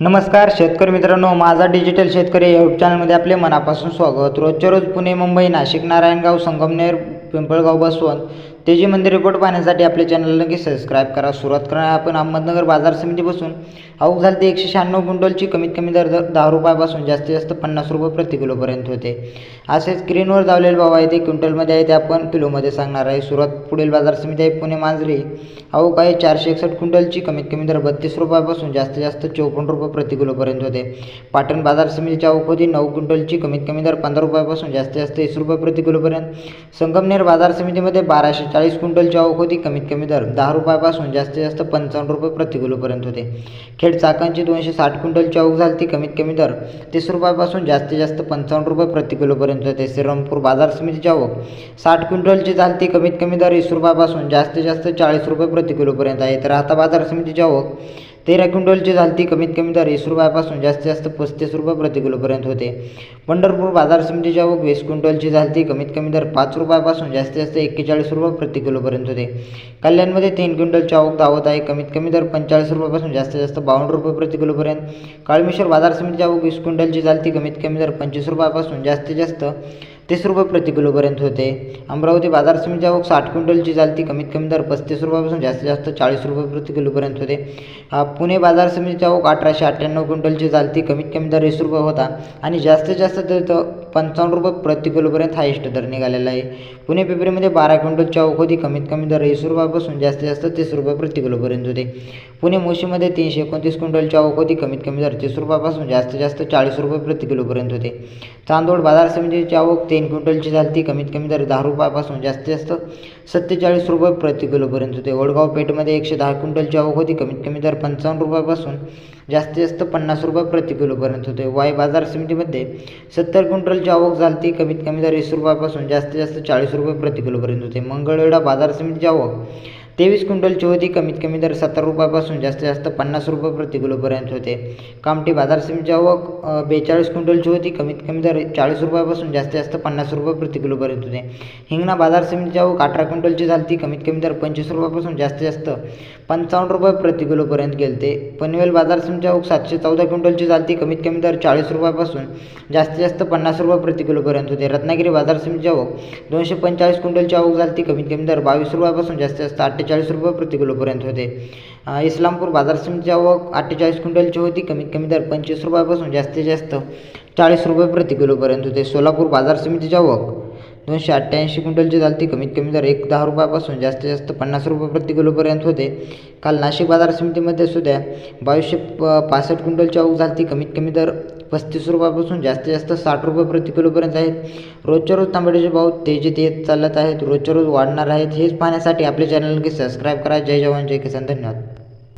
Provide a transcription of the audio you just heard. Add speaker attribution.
Speaker 1: नमस्कार शेतकरी मित्रांनो माझा डिजिटल शेतकरी या चॅनलमध्ये आपले मनापासून स्वागत. रोजच्या रोज पुणे मुंबई नाशिक नारायणगाव संगमनेर पिंपळगाव बसवंत तेजी मंदिर रिपोर्ट पाहण्यासाठी आपल्या चॅनलला नक्की सबस्क्राईब करा. सुरुवात करणार आपण अहमदनगर बाजार समितीपासून अवघ झाली ते एकशे शहाण्णव क्विंटलची कमीत कमी दर दहा रुपयापासून जास्तीत जास्त पन्नास रुपये प्रति किलोपर्यंत होते. असे स्क्रीनवर जावलेले भाव आहे ते क्विंटलमध्ये आहे ते आपण किलोमध्ये सांगणार आहे. सुरुवात पुढील बाजार समिती आहे. पुणे मांजरी. अवघ आहे चारशे एकसष्ट क्विंटलची कमीत कमी दर बत्तीस रुपयापासून जास्तीत जास्त चौपन्न रुपये प्रति किलोपर्यंत होते. पाटण बाजार समितीच्या अवघ होती नऊ क्विंटलची कमीत कमी दर पंधरा रुपयापासून जास्तीत जास्त वीस रुपये प्रति किलोपर्यंत. संगमनेर बाजार समितीमध्ये बाराशे चाळीस क्विंटलची आवक होती. कमीत कमी दर दहा रुपयापासून जास्तीत जास्त पंचावन्न रुपये प्रति किलोपर्यंत होते. खेड चाकांची दोनशे साठ क्विंटलची आवक झाली ती कमीत कमी दर तीस रुपयापासून जास्तीत जास्त पंचावन्न रुपये प्रति किलोपर्यंत होते. श्रीरामपूर बाजार समितीची आवक साठ क्विंटलची झाली ती कमीत कमी दर वीस रुपयापासून जास्तीत जास्त चाळीस रुपये प्रति किलोपर्यंत आहे. तर आता बाजार समितीची आवक तेरा क्विंटलची झाली ती कमीत कमी दर वीस रुपयापासून जास्तीत जास्त पस्तीस रुपये प्रति किलोपर्यंत होते. पंढरपूर बाजार समितीची आवक वीस क्विंटलची झाली ती कमीत कमी दर पाच रुपयापासून जास्तीत जास्त एक्केचाळीस रुपये प्रति किलोपर्यंत होते. कल्याणमध्ये तीन क्विंटलची आवक दावत आहे कमीत कमी दर पंचेचाळीस रुपयापासून जास्तीत जास्त बावन्न रुपये प्रति किलोपर्यंत. काळमेश्वर बाजार समितीची आवक वीस क्विंटलची झाली ती कमीत कमी दर पंचवीस रुपयापासून जास्तीत जास्त तीस रुपये प्रति किलोपर्यंत होते. अमरावती बाजार समितीची आवक साठ क्विंटलची चालती कमीत कमी दर पस्तीस रुपयापासून जास्तीत जास्त चाळीस रुपये प्रति किलोपर्यंत होते. पुणे बाजार समितीची आवक अठराशे अठ्ठ्याण्णव क्विंटलची चालती कमीत कमी दर वीस रुपये होता. आणि जास्तीत जास्त दर तो पंचावन्न रुपये प्रति किलोपर्यंत हायेस्ट दर निघालेला आहे. पुणे पेपरीमध्ये बारा क्विंटलची आवक होती. कमीत कमी दर वीस रुपयापासून जास्तीत जास्त तीस रुपये प्रति किलोपर्यंत होते. पुणे मोशीमध्ये तीनशे एकोणतीस क्विंटलची आवक होती. कमीत कमी दर तीस रुपयापासून जास्तीत जास्त चाळीस रुपये प्रति किलोपर्यंत होते. चांदोड बाजार समितीची आवक तीन क्विंटलची झाली ती कमीत कमी दर दहा रुपयापासून जास्तीत जास्त सत्तेचाळीस रुपये प्रति किलोपर्यंत होते. वडगाव पेठमध्ये एकशे दहा क्विंटलची आवक होती. कमीत कमी दर पंचावन्न रुपयापासून जास्तीत जास्त पन्नास रुपये प्रति किलोपर्यंत होते. वाय बाजार समितीमध्ये सत्तर क्विंटलची आवक झाली ती कमीत कमी दर वीस रुपयापासून जास्तीत जास्त चाळीस रुपये प्रति किलोपर्यंत होते. मंगळवेढा बाजार समितीची आवक तेवीस क्विंटलची होती कमीत कमी दर सत्तर रुपयापासून जास्तीत जास्त पन्नास रुपये प्रति किलोपर्यंत होते. कामठी बाजार समितीची आवक बेचाळीस क्विंटलची होती कमीत कमी दर चाळीस रुपयापासून जास्तीत जास्त पन्नास रुपये प्रति किलोपर्यंत होते. हिंगणा बाजार समितीची आवक अठरा क्विंटलची झाली ती कमीत कमी दर पंचवीस रुपयापासून जास्तीत जास्त पंचावन्न रुपये प्रति किलोपर्यंत गेलते. पनवेल बाजार समितीची आवक सातशे चौदा क्विंटलची झाली ती कमीत कमी दर चाळीस रुपयापासून जास्तीत जास्त पन्नास रुपये प्रति किलोपर्यंत होते. रत्नागिरी बाजार समितीची आवक दोनशे पंचेचाळीस क्विंटलची आवक झाली ती कमीत कमी दर बावीस रुपयापासून जास्तीत जास्त अठ्ठेचाळीस रुपये प्रति किलोपर्यंत होते. इस्लामपूर बाजार समितीची आवक अठ्ठेचाळीस क्विंटलची होती. कमीत कमी दर पंचवीस रुपयापासून जास्तीत जास्त चाळीस रुपये प्रति किलोपर्यंत होते. सोलापूर बाजार समितीची आवक दोनशे अठ्ठ्याऐंशी क्विंटलची झाली कमीत कमी दर एक दहा रुपयापासून जास्तीत जास्त पन्नास रुपये प्रति किलोपर्यंत होते. काल नाशिक बाजार समितीमध्ये सुद्धा बावीसशे प पासष्ट क्विंटलची आवक झाली. कमीत कमी दर पस्तीस रुपयापासून जास्तीत जास्त साठ रुपये प्रति किलोपर्यंत आहेत रोजच्या रोज तांबड्याचे भाव तेजीत येत चालत आहेत. रोजच्या रोज वाढणार आहेत. हेच पाहण्यासाठी आपल्या चॅनल नक्की सबस्क्राईब करा. जय जवान. जय किसान. धन्यवाद.